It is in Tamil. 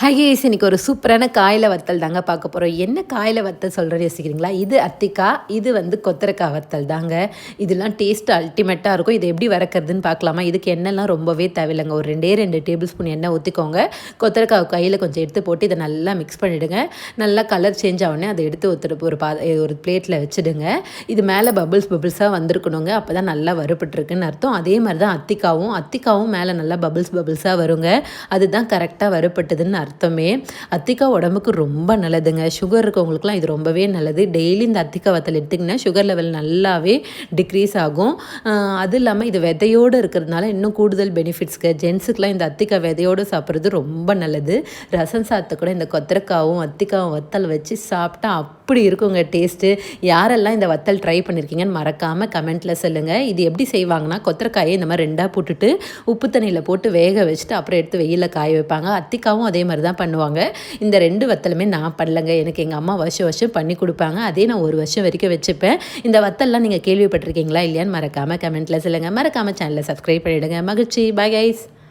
ஹகேஸ் இன்னைக்கு ஒரு சூப்பரான காயில வத்தல் தாங்க பார்க்க போகிறோம் என்ன காயில வத்தல் சொல்கிறேன் யோசிக்கிறீங்களா? இது அத்திக்கா இது வந்து கொத்தரக்காய் வத்தல் தாங்க. இதெல்லாம் டேஸ்ட் அல்டிமேட்டாக இருக்கும். இது எப்படி வறக்கிறதுன்னு பார்க்கலாமா? இதுக்கு எண்ணெய்லாம் ரொம்பவே தேவையில்லைங்க. ஒரு ரெண்டே ரெண்டு டேபிள் ஸ்பூன் எண்ணெய் ஊற்றிக்கோங்க கொத்தரக்காய் கையில் கொஞ்சம் எடுத்து போட்டு இதை நல்லா மிக்ஸ் பண்ணிவிடுங்க நல்லா கலர் சேஞ்ச் ஆகனே அதை எடுத்து ஒத்துட்டு ஒரு பா ஒரு பிளேட்டில் வச்சுடுங்க. இது மேலே பபிள்ஸ் பபிள்ஸாக வந்திருக்கணுங்க. அப்போ தான் நல்லா வறுபட்டுருக்குன்னு அர்த்தம். அதே மாதிரி தான் அத்திக்காவும். அத்திக்காவும் மேலே நல்லா பபிள்ஸ் பபிள்ஸாக வருங்க. அதுதான் கரெக்டாக வறுபட்டுதுன்னு அர்த்தமே. அத்திக்காய் உடம்புக்கு ரொம்ப நல்லதுங்க. சுகர் இருக்கவங்களுக்குலாம் இது ரொம்பவே நல்லது. டெய்லி இந்த அத்திக்காய் வத்தல் எடுத்திங்கன்னா சுகர் லெவல் நல்லாவே டிக்ரீஸ் ஆகும். அது இல்லாமல் இது விதையோடு இருக்கிறதுனால இன்னும் கூடுதல் பெனிஃபிட்ஸ்க்கு ஜென்ஸுக்கெலாம் இந்த அத்திக்காய் விதையோடு சாப்பிட்றது ரொம்ப நல்லது. ரசம் சாத்த கூட இந்த கொத்தரக்காவும் அத்திக்காவும் வத்தல் வச்சு சாப்பிட்டா அப்படி இருக்குங்க டேஸ்ட்டு யாரெல்லாம் இந்த வத்தல் ட்ரை பண்ணியிருக்கீங்கன்னு மறக்காமல் கமெண்ட்டில் சொல்லுங்கள் இது எப்படி செய்வாங்கன்னா கொத்தரக்காயை இந்த மாதிரி ரெண்டாக போட்டுட்டு உப்பு தண்ணியில் போட்டு வேக வச்சுட்டு அப்புறம் எடுத்து வெயிலில் காய வைப்பாங்க. அத்திக்காவும் அதே மாதிரி மாதிரி தான் பண்ணுவாங்க. இந்த ரெண்டு வத்தலுமே நான் பண்ணலங்க. எனக்கு எங்கள் அம்மா வருஷம் வருஷம் பண்ணி கொடுப்பாங்க. அதே நான் ஒரு வருஷம் வரைக்கும் வச்சுப்பேன். இந்த வத்தல்லாம் நீங்கள் கேள்விப்பட்டிருக்கீங்களா இல்லையான்னு மறக்காமல் கமெண்ட்டில் சொல்லுங்கள் மறக்காமல் சேனலை சப்ஸ்கிரைப் பண்ணிவிடுங்க மகிழ்ச்சி. Bye guys